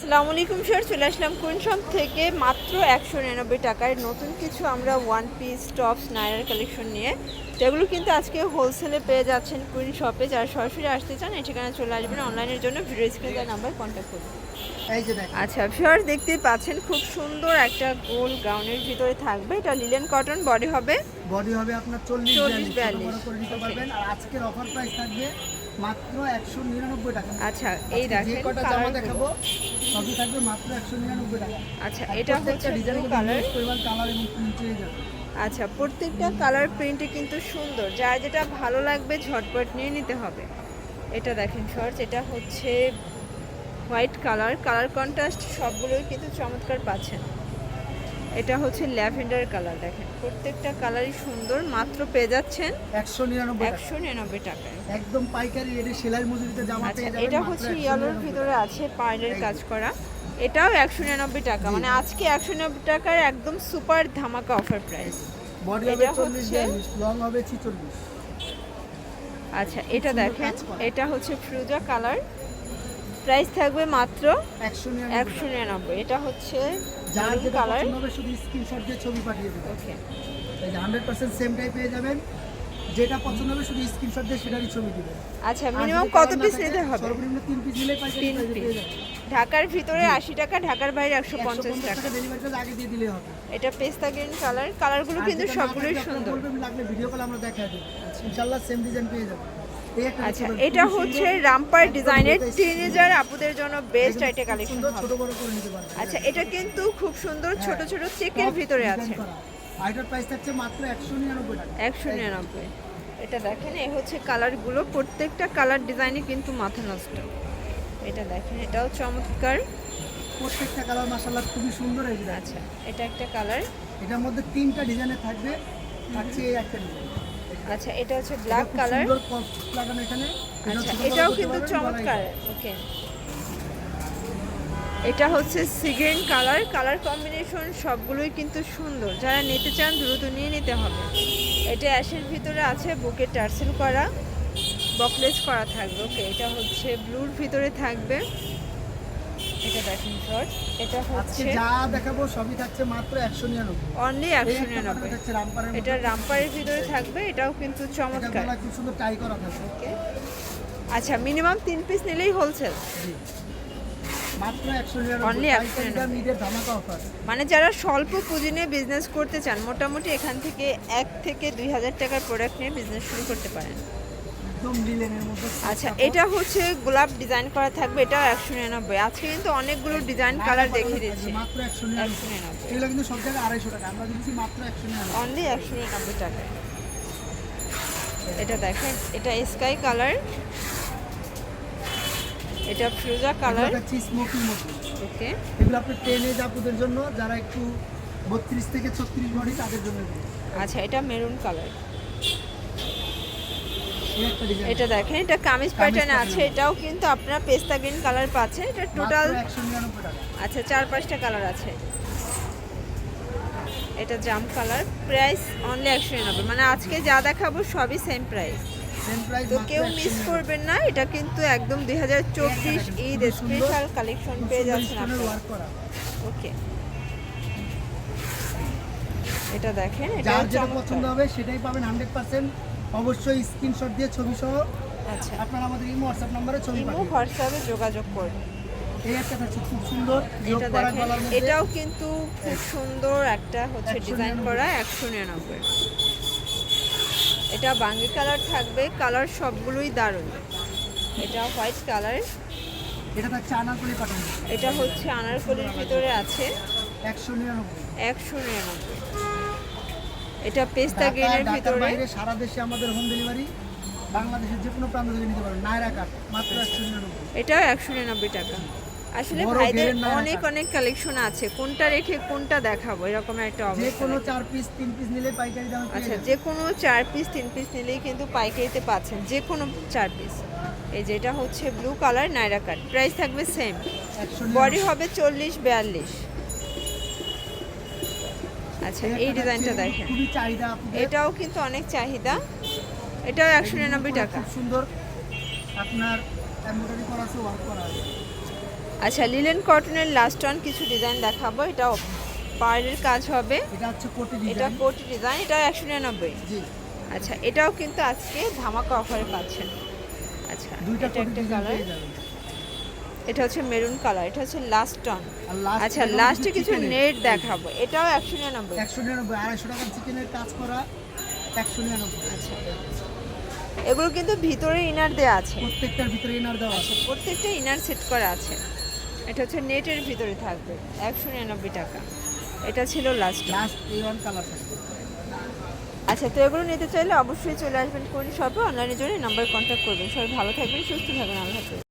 আসসালামু আলাইকুম স্যার চলে আসলাম কোন শপ থেকে মাত্র একশো নিরানব্বই টাকায়। নতুন কিছু আমরা ওয়ান পিস টপস নাইরার কালেকশন নিয়ে। যেগুলো কিন্তু আজকে হোলসেলে পেয়ে যাচ্ছেন কুইন শপে। যারা সরাসরি আসতে চান এই ঠিকানা চলে আসবেন। অনলাইনের জন্য ভিডিও স্ক্রিনে নাম্বার কন্ট্যাক্ট করুন। আচ্ছা ফিওর দেখতে পাচ্ছেন খুব সুন্দর একটা গোল গাউনের ভিতরে থাকবে। এটা লিলেন কটন বডি হবে বডি হবে আপনার চল্লিশ 40, বিয়াল্লিশ। ছোট 42 বড় করে নিতে Okay. পারবেন। আর আজকের অফার প্রাইস থাকবে মাত্র একশো নিরানব্বই টাকা। আচ্ছা এই যে দেখেন কটা জামা দেখাবো সবই থাকবে মাত্র একশো নিরানব্বই টাকা। আচ্ছা এটা হচ্ছে ডিজাইন কালার পরিমাণ কালার এবং প্রিন্ট পেয়ে যাবে। আচ্ছা প্রত্যেকটা কালার প্রিন্টে কিন্তু সুন্দর। যার যেটা ভালো লাগবে ঝটপট নিয়ে নিতে হবে। এটা দেখেন শর্টস এটা হচ্ছে হোয়াইট কালার কালার কন্ট্রাস্ট সবগুলোই কিন্তু চমৎকার পাচ্ছেন। এটা হচ্ছে ল্যাভেন্ডার কালার দেখেন। প্রত্যেকটা কালারই সুন্দর মাত্র পেয়ে যাচ্ছেন একশো নিরানব্বই টাকা। একশো নিরানব্বই টাকায়। একদম পাইকারি রেটে সেলাই মজুরিতে জামা আচ্ছা পেয়ে এটা হচ্ছে 199 ইয়েলোর ভিতরে আছে পার্লের কাজ করা। এটাও একশো নিরানব্বই টাকা। মানে আজকে একশো নিরানব্বই টাকার একদম সুপার ধামাকা অফার প্রাইস বডি হবে এটা চল্লিশ লং হবে ছিচল্লিশ। আচ্ছা এটা দেখেন। এটা হচ্ছে ফ্রুজা কালার। প্রাইস থাকবে মাত্র একশো নিরানব্বই এটা হচ্ছে কালার হবে শুধু স্ক্রিনশট দিয়ে ছবি পাঠিয়ে দেবেন ওকে হান্ড্রেড পার্সেন্ট সেমটাই পেয়ে যাবেন। যেটা পছন্দ হবে শুধু স্ক্রিনশট দিয়ে সেটারই ছবি দিবেন। আচ্ছা মিনিমাম কত পিস নিতে হবে? সর্বনিম্ন তিন পিস নিলে তিন পিস ঢাকার ভিতরে আশি টাকা ঢাকার বাইরে একশো একশো পঞ্চাশ পঞ্চাশ টাকা। টাকা ডেলিভারি চার্জ আগে দিয়ে দিলে হবে। এটা পেস্তা গ্রিন কালার কালারগুলো কিন্তু সবগুলোই সুন্দর। বলবেন, লাগলে ভিডিও কল আমরা দেখা দেবো। ইনশাআল্লাহ সেম ডিজাইন পেয়ে যাবেন। আচ্ছা এটা হচ্ছে রামপার ডিজাইনের টিনেজার আপুদের জন্য বেস্ট খুব কালেকশন আচ্ছা এটা কিন্তু খুব সুন্দর ছোট হ্যাঁ, ছোট চেকের ভিতরে আছে। এটার প্রাইস থাকছে মাত্র একশো নিরানব্বই টাকা। একশো নিরানব্বই। এটা দেখেন এই হচ্ছে কালারগুলো প্রত্যেকটা কালার ডিজাইনে কিন্তু মাথা নষ্ট। এটা দেখেন এটাও চমৎকার। প্রত্যেকটা কালার মাসাল্লাহ খুবই সুন্দর এই ডিজাইন আচ্ছা এটা একটা কালার এটার মধ্যে তিনটা ডিজাইনের থাকবে থাকছে এই একটা ডিজাইন আচ্ছা এটা হচ্ছে ব্ল্যাক কালার আচ্ছা এটাও কিন্তু চমৎকার। ওকে এটা হচ্ছে সিগ্রেন কালার। কালার কম্বিনেশন সবগুলোই কিন্তু সুন্দর। যারা নিতে চান দ্রুত নিয়ে নিতে হবে। এটা অ্যাশের ভিতরে আছে বুকে টার্সেল করা বকলেস করা থাকবে। ওকে এটা হচ্ছে ব্লুর ভিতরে থাকবে। এটা শর্ট এটা হচ্ছে যা দেখাবো সবই থাকছে মাত্র অনলি এটা। রামপারের ভিতরে থাকবে এটাও কিন্তু চমৎকার। গলা খুব সুন্দর টাই করা থাকবে ওকে। আচ্ছা মিনিমাম তিন পিস নিলেই হোলসেল জি। মাত্র একশো Only নিরানব্বই 199 পাইকারি দাম ঈদের ধামাকা অফার মানে যারা স্বল্প পুঁজি নিয়ে বিজনেস করতে চান মোটামুটি এখান থেকে এক থেকে দুই হাজার টাকার প্রোডাক্ট নিয়ে বিজনেস শুরু করতে পারেন। একদম লিলেনের মধ্যে আচ্ছা এটা হচ্ছে গোলাপ ডিজাইন করা থাকবে এটাও একশো নিরানব্বই। আজকে কিন্তু অনেকগুলো ডিজাইন কালার দেখিয়ে দিচ্ছি। মাত্র একশো একশো নিরানব্বই। নিরানব্বই এগুলো কিন্তু সব জায়গায় আড়াইশো টাকা আমরা দিচ্ছি মাত্র একশো নিরানব্বই। অনলি একশো নিরানব্বই টাকায়। এটা দেখেন এটা স্কাই কালার এটা ফ্রুজা কালার দেখাচ্ছি স্মোকিং মধ্যে ওকে। এগুলো আপনার টেনে জাপুদের জন্য যারা একটু বত্রিশ থেকে ছত্রিশ বডি তাদের জন্য। আচ্ছা এটা মেরুন কালার এটা দেখেন এটা কামিজ প্যাটার্ন আছে এটাও কিন্তু আপনারা পেস্তা গ্রিন কালার পাচ্ছেন এটা টোটাল আচ্ছা চার পাঁচটা কালার আছে। এটা জাম কালার প্রাইস অনলি একশো নিরানব্বই। মানে আজকে যা দেখাবো সবই সেম প্রাইস তো কেউ মিস করবেন না এটা কিন্তু একদম দুই হাজার চব্বিশ ঈদ স্পেশাল কালেকশন পেয়ে যাচ্ছেন আপনারা ওকে এটা দেখেন এটা যেটা পছন্দ হবে সেটাই পাবেন হান্ড্রেড পার্সেন্ট অবশ্যই স্ক্রিনশট দিয়ে ছবি সহ আচ্ছা। আপনারা আমাদের ইমো হোয়াটসঅ্যাপ নম্বরে ছবি ইমো হোয়াটসঅ্যাপে যোগাযোগ করুন। এই একটা থাকছে খুব সুন্দর এটা দেখেন এটাও কিন্তু খুব সুন্দর একটা হচ্ছে ডিজাইন করা একশো নিরানব্বই। এটা বাঙ্গি কালার থাকবে কালার সবগুলোই দারুণ। এটা হোয়াইট কালার এটা থাকছে আনারকলি পাঠানো এটা হচ্ছে আনারকলির ভিতরে আছে একশো নিরানব্বই। একশো নিরানব্বই। এটা পেস্তা গ্রিনের ভিতরে। বাইরে সারা দেশে আমাদের হোম ডেলিভারি বাংলাদেশের যে কোনো প্রান্ত থেকে নিতে পারবেন। নায়রা কাট মাত্র একশো নিরানব্বই। এটাও একশো নিরানব্বই টাকা। আসলে ভাইদের অনেক অনেক কালেকশন আছে। কোনটা রেখে কোনটা দেখাবো? এরকম একটা অবস্থা। যে কোনো দেখেন। চার পিস তিন পিস নিলে পাইকারি দামে আচ্ছা। যে কোনো চার পিস তিন পিস নিলেই কিন্তু পাইকারিতে পাচ্ছেন। যে কোনো চার পিস এই যেটা হচ্ছে blue colour Naira cut price থাকবে সেম বডি হবে চল্লিশ বিয়াল্লিশ। আচ্ছা এই ডিজাইনটা দেখেন। চাহিদা এটাও কিন্তু অনেক চাহিদা। এটাও একশো নিরানব্বই টাকা। সুন্দর। আপনার করা আছে ওয়ার্ক করা আছে। আচ্ছা লিলেন কটনের লাস্ট অন কিছু ডিজাইন দেখাবো। এটা পার্লের কাজ হবে। এটা হচ্ছে কোটি এটা ডিজাইন কোটি ডিজাইন এটা একশো নিরানব্বই। জি। আচ্ছা এটাও কিন্তু আজকে ধামাকা অফারে পাচ্ছেন। আচ্ছা দুইটা কোটি কালার এটা হচ্ছে মেরুন কালার এটা হচ্ছে লাস্ট টন আচ্ছা লাস্টে কিছু নেট দেখাবো। এটাও একশো নিরানব্বই। একশো নিরানব্বই আড়াইশো টাকার চিকেনের কাজ করা একশো নিরানব্বই। আচ্ছা। এগুলো কিন্তু ভিতরে ইনার দেওয়া আছে। প্রত্যেকটার ভিতরে ইনার দেওয়া আছে। প্রত্যেকটা ইনার সেট করা আছে। এটা হচ্ছে নেটের ভিতরে থাকবে একশো নিরানব্বই টাকা। এটা ছিল লাস্ট লাস্ট এই ওয়ান কালার থাকবে। আচ্ছা তো এগুলো নিতে চাইলে অবশ্যই চলে আসবেন কোন শপে অনলাইনের জন্য নাম্বার কন্ট্যাক্ট করবেন। সবাই ভালো থাকবেন সুস্থ থাকবেন। আল্লাহ